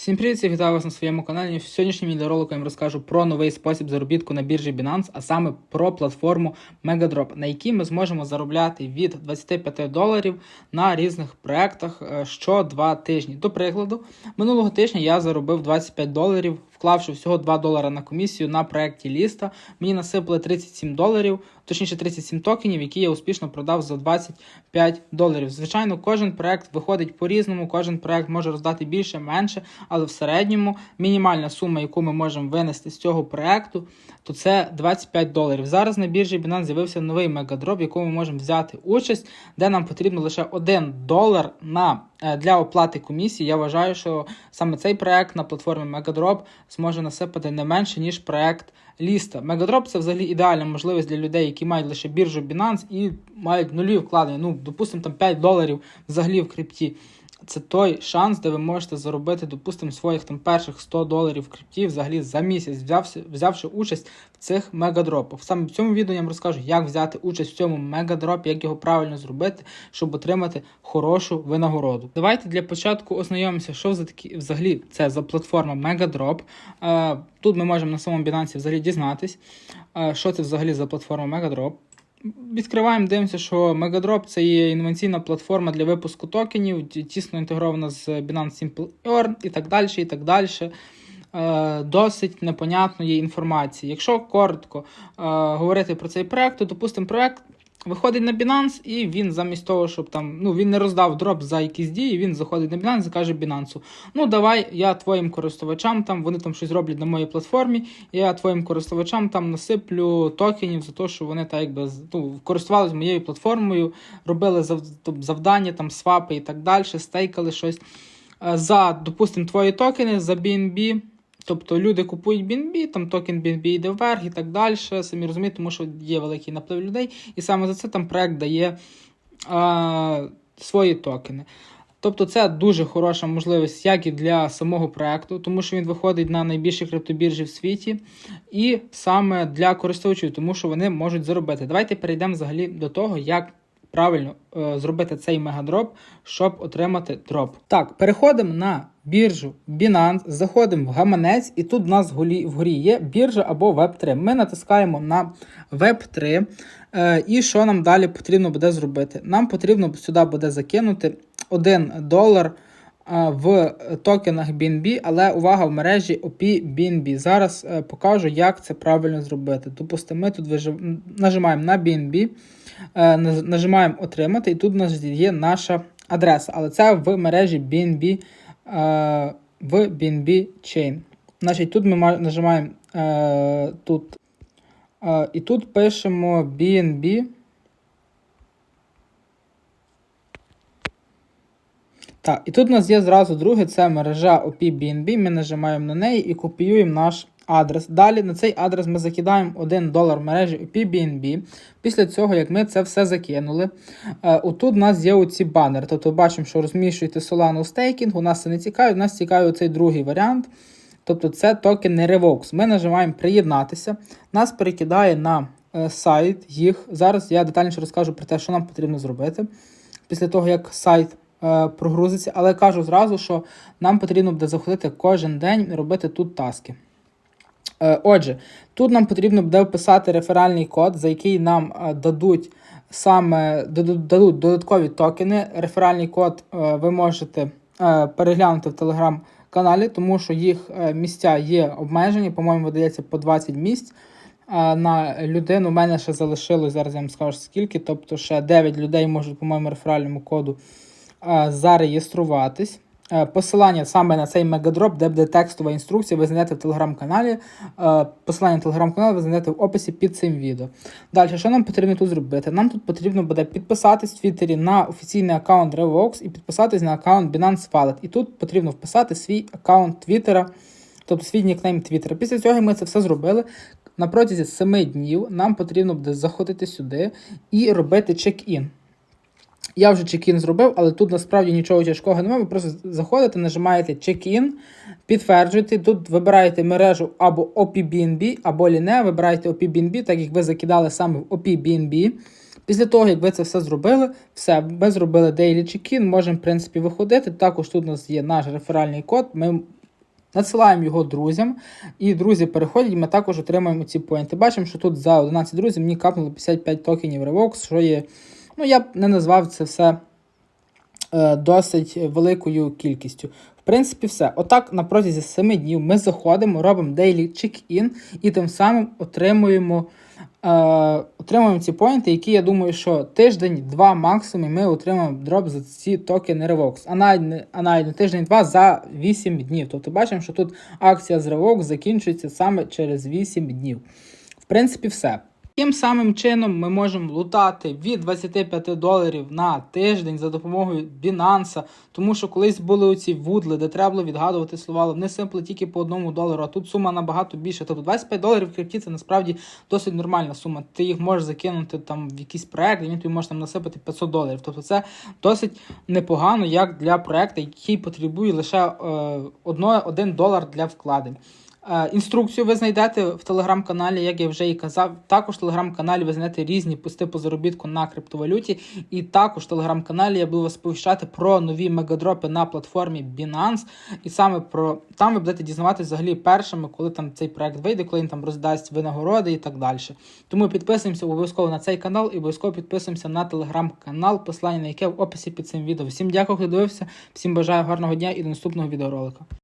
Всім привіт, всіх вітаю вас на своєму каналі. В сьогоднішньому відеоролику я вам розкажу про новий спосіб заробітку на біржі Binance, а саме про платформу Megadrop, на якій ми зможемо заробляти від 25 доларів на різних проектах е, що два тижні. До прикладу, минулого тижня я заробив 25 доларів, вклавши всього 2 долара на комісію на проекті Ліста. Мені насипали 37 доларів, точніше 37 токенів, які я успішно продав за 25 доларів. Звичайно, кожен проект виходить по-різному, кожен проект може роздати більше, менше, але в середньому мінімальна сума, яку ми можемо винести з цього проекту, то це 25 доларів. Зараз на біржі Binance з'явився новий мегадроп, в якому ми можемо взяти участь, де нам потрібно лише 1 долар на, е, для оплати комісії. Я вважаю, що саме цей проект на платформі Megadrop зможе насипати не менше, ніж проект Ліста. Мегадроп це взагалі ідеальна можливість для людей, які мають лише біржу Binance і мають нулі вкладення. Ну, допустимо, там 5 доларів взагалі в крипті. Це той шанс, де ви можете заробити, допустимо, своїх там перших 100 доларів в крипті взагалі за місяць, взявши, взявши участь в цих мегадропах. Саме в цьому відео я вам розкажу, як взяти участь в цьому мегадропі, як його правильно зробити, щоб отримати хорошу винагороду. Давайте для початку ознайомимося, що за такі взагалі це за платформа Megadrop. Е, Тут ми можемо на самому Binance взагалі дізнатись, е, що це взагалі за платформа Megadrop. Відкриваємо, дивимося, що Megadrop це є інноваційна платформа для випуску токенів, тісно інтегрована з Binance Simple Earn і так далі. і так далі. Е, Досить непонятної інформації. Якщо коротко е, говорити про цей проект, то допустимо, проект виходить на Binance, і він замість того, щоб там ну він не роздав дроп за якісь дії, він заходить на Binance і каже Binance, ну давай я твоїм користувачам там, вони там щось роблять на моїй платформі, я твоїм користувачам там насиплю токенів за те, що вони так якби ну, користувалися моєю платформою, робили завдання, там свапи і так далі, стейкали щось. Е, За, допустимо, твої токени за BNB. Тобто люди купують BNB, там токен BNB йде вверх і так далі. Самі розумієте, тому що є великий наплив людей, і саме за це там проект дає а, свої токени. Тобто це дуже хороша можливість як і для самого проекту, тому що він виходить на найбільші криптобіржі в світі, і саме для користувачів, тому що вони можуть заробити. Давайте перейдемо взагалі до того, як правильно е, зробити цей мегадроп, щоб отримати дроп. Так, переходимо на біржу Binance, заходимо в гаманець, і тут в нас вгорі, є біржа або Web3. Ми натискаємо на Web3. Е, і що нам далі потрібно буде зробити? Нам потрібно сюди буде закинути 1 долар в токенах BNB, але увага в мережі OP BNB. Зараз е, покажу, як це правильно зробити. Допустимо, ми тут нажимаємо на BNB, е, нажимаємо отримати, і тут у нас є наша адреса, але це в мережі BNB е, в BNB Chain. Значить, тут ми нажимаємо е, тут. е, і тут пишемо BNB. Так, і тут у нас є зразу друге, це мережа OP-BNB, ми нажимаємо на неї і копіюємо наш адрес. Далі на цей адрес ми закидаємо 1 долар мережі OP-BNB. Після цього, як ми це все закинули, е, отут у нас є оці банери. Тобто бачимо, що розміщуєте Solana у стейкінг, у нас це не цікавить, у нас цікавий цей другий варіант. Тобто це токени Revox. Ми нажимаємо приєднатися, нас перекидає на е, сайт їх. Зараз я детальніше розкажу про те, що нам потрібно зробити після того, як сайт прогрузиться. Але кажу зразу, що нам потрібно буде заходити кожен день і робити тут таски. Е, Отже, тут нам потрібно буде вписати реферальний код, за який нам е, дадуть саме дадуть, додаткові токени. Реферальний код е, ви можете е, переглянути в телеграм-каналі, тому що їх е, місця є обмежені, по-моєму, видається по 20 місць. е, На людину У мене ще залишилось, зараз я вам скажу скільки, тобто ще 9 людей можуть по моєму реферальному коду е, зареєструватись. Е, Посилання саме на цей мегадроп, де буде текстова інструкція, ви знайдете в телеграм-каналі. Е, Посилання на телеграм-канал ви знайдете в описі під цим відео. Далі, що нам потрібно тут зробити? Нам тут потрібно буде підписатись в Твіттері на офіційний аккаунт Revox і підписатись на аккаунт Binance Wallet. І тут потрібно вписати свій аккаунт Твіттера, тобто свій нікнейм Твіттера. Після цього ми це все зробили. На протязі 7 днів нам потрібно буде заходити сюди і робити чек-ін. Я вже чек-ін зробив, але тут насправді нічого тяжкого немає. Ви просто заходите, нажимаєте чек-ін, підтверджуєте. Тут вибираєте мережу або OPBNB, або Line, вибираєте OPBNB, так як ви закидали саме в OPBNB. Після того, як ви це все зробили, все, ми зробили daily check-in, можемо, в принципі, виходити. Також тут у нас є наш реферальний код. Ми Надсилаємо його друзям, і друзі переходять, ми також отримуємо ці поінти. Бачимо, що тут за 11 друзів мені капнуло 55 токенів Revox, що є. Ну, я б не назвав це все е, досить великою кількістю. В принципі, все. Отак на протязі 7 днів ми заходимо, робимо daily check-in і тим самим отримуємо. Е, отримуємо ці поінти, які я думаю, що тиждень-два максимум ми отримаємо дроп за ці токени Revox. А навіть а навіть не тиждень-два за 8 днів. Тобто бачимо, що тут акція з Revox закінчується саме через 8 днів. В принципі, все. Тим самим чином ми можемо лутати від 25 доларів на тиждень за допомогою Binance, тому що колись були оці вудли, де треба було відгадувати слова, але вони симпли тільки по одному долару, а тут сума набагато більше. Тобто 25 доларів в крипті це насправді досить нормальна сума. Ти їх можеш закинути там в якийсь проект, і він тобі може там насипати 500 доларів. Тобто це досить непогано, як для проекту, який потребує лише е, одно, один долар для вкладень. Е, Інструкцію ви знайдете в телеграм-каналі, як я вже і казав. Також в телеграм-каналі ви знайдете різні пости по заробітку на криптовалюті. І також в телеграм-каналі я буду вас сповіщати про нові мегадропи на платформі Binance. І саме про там ви будете дізнаватися взагалі першими, коли там цей проект вийде, коли він там роздасть винагороди і так далі. Тому підписуємося обов'язково на цей канал і обов'язково підписуємося на телеграм-канал, посилання на яке в описі під цим відео. Всім дякую, хто дивився, всім бажаю гарного дня і до наступного відеоролика.